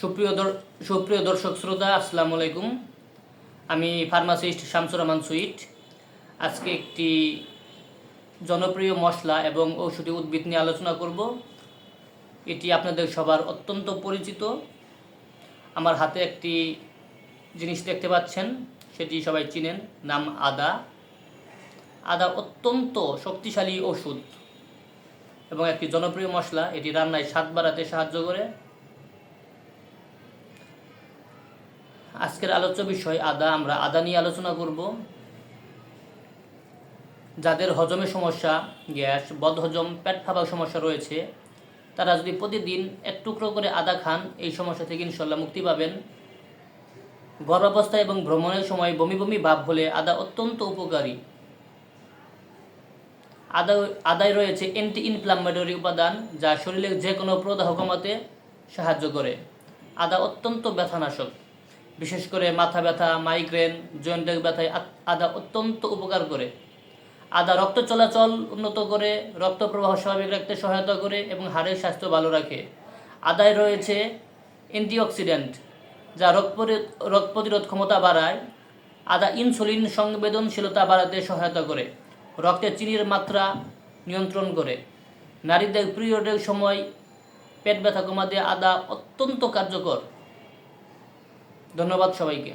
সুপ্রিয় সুপ্রিয় দর্শক শ্রোতা, আসসালামু আলাইকুম। আমি ফার্মাসিস্ট শামসুর রহমান সুইট। আজকে একটি জনপ্রিয় মশলা এবং ঔষধি উদ্ভিদ নিয়ে আলোচনা করব। এটি আপনাদের সবার অত্যন্ত পরিচিত। আমার হাতে একটি জিনিস দেখতে পাচ্ছেন, সেটি সবাই চিনেন, নাম আদা। আদা অত্যন্ত শক্তিশালী ওষুধ এবং একটি জনপ্রিয় মশলা। এটি রান্নায় স্বাদ বাড়াতে সাহায্য করে। আজকের আলোচ্য বিষয় আদা। আমরা আদা নিয়ে আলোচনা করব। যাদের হজমের সমস্যা, গ্যাস, বদহজম, পেট ফাঁপার সমস্যা রয়েছে, তারা যদি প্রতিদিন এক টুকরো করে আদা খান, এই সমস্যা থেকে ইনশাল্লাহ মুক্তি পাবেন। গর্ভাবস্থা এবং ভ্রমণের সময় বমি বমি ভাব হলে আদা অত্যন্ত উপকারী। আদা, আদায় রয়েছে অ্যান্টি ইনফ্লামেটরি উপাদান, যা শরীরের যে কোনো প্রদাহ কমাতে সাহায্য করে। আদা অত্যন্ত ব্যথানাশক। বিশেষ করে মাথা ব্যথা মাইগ্রেন জয়েন্টের ব্যথায় আদা অত্যন্ত উপকার করে। আদা রক্ত চলাচল উন্নত করে, রক্ত প্রবাহ স্বাভাবিক রাখতে সহায়তা করে এবং হাড়ের স্বাস্থ্য ভালো রাখে। আদায় রয়েছে অ্যান্টিঅক্সিডেন্ট যা রোগ পরি- রোগ প্রতিরোধ ক্ষমতা বাড়ায়। আদা ইনসুলিন সংবেদনশীলতা বাড়াতে সহায়তা করে। রক্তে চিনির মাত্রা নিয়ন্ত্রণ করে। নারীদের পিরিয়ডের সময় পেট ব্যথা কমাতে আদা অত্যন্ত কার্যকর। ধন্যবাদ সবাইকে।